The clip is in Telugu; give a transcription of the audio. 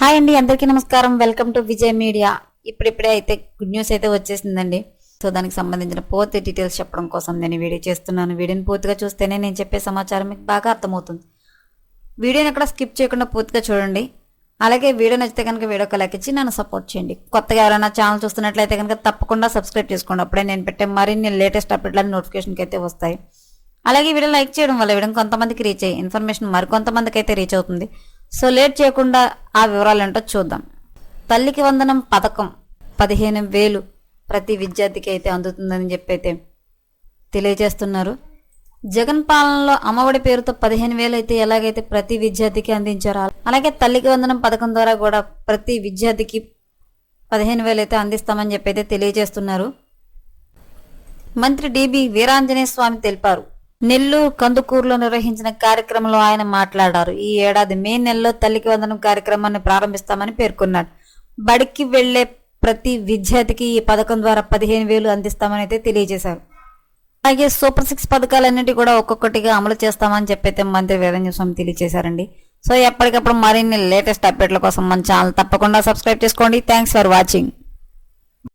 హాయ్ అండి అందరికీ నమస్కారం. Welcome to Vijay Media. ఇప్పుడిప్పుడే అయితే గుడ్ న్యూస్ అయితే వచ్చేసిందండి. సో దానికి సంబంధించిన పూర్తి డీటెయిల్స్ చెప్పడం కోసం నేను వీడియో చేస్తున్నాను. వీడియోని పూర్తిగా చూస్తేనే నేను చెప్పే సమాచారం మీకు బాగా అర్థమవుతుంది. వీడియోని ఎక్కడ స్కిప్ చేయకుండా పూర్తిగా చూడండి. అలాగే వీడియో నచ్చితే కనుక వీడియోకి లైక్ ఇచ్చి నన్ను సపోర్ట్ చేయండి. కొత్తగా ఎవరైనా ఛానల్ చూస్తున్నట్లయితే కనుక తప్పకుండా సబ్స్క్రైబ్ చేసుకోండి. అప్పుడే నేను పెట్టే మరిన్ని లేటెస్ట్ అప్డేట్లని నోటిఫికేషన్కి అయితే వస్తాయి. అలాగే వీడియో లైక్ చేయడం వల్ల వీడియో కొంతమందికి రీచ్ అయ్యి ఇన్ఫర్మేషన్ మరికొంతమందికి అయితే రీచ్ అవుతుంది. సో లేట్ చేయకుండా ఆ వివరాలు ఏంటో చూద్దాం. తల్లికి వందనం పథకం పదిహేను వేలు ప్రతి విద్యార్థికి అయితే అందుతుందని చెప్పైతే తెలియజేస్తున్నారు. జగన్ పాలనలో అమ్మఒడి పేరుతో పదిహేను వేలు అయితే ఎలాగైతే ప్రతి విద్యార్థికి అందించారో అలాగే తల్లికి వందనం పథకం ద్వారా కూడా ప్రతి విద్యార్థికి పదిహేను వేలు అయితే అందిస్తామని చెప్పి అయితే తెలియజేస్తున్నారు. మంత్రి డిబి వీరాంజనేయ స్వామి తెలిపారు. నెల్లూరు కందుకూరులో నిర్వహించిన కార్యక్రమంలో ఆయన మాట్లాడారు. ఈ ఏడాది మే నెలలో తల్లికి వందనం కార్యక్రమాన్ని ప్రారంభిస్తామని పేర్కొన్నాడు బడికి వెళ్ళే ప్రతి విద్యార్థికి ఈ పథకం ద్వారా పదిహేను వేలు అందిస్తామని అయితే తెలియజేశారు. అలాగే సూపర్ సిక్స్ పథకాలన్నిటి కూడా ఒక్కొక్కటిగా అమలు చేస్తామని చెప్పైతే మంత్రి వీరంజన స్వామి తెలియజేశారండి. సో ఎప్పటికప్పుడు మరిన్ని లేటెస్ట్ అప్డేట్ల కోసం మన ఛానల్ తప్పకుండా సబ్స్క్రైబ్ చేసుకోండి. Thanks for watching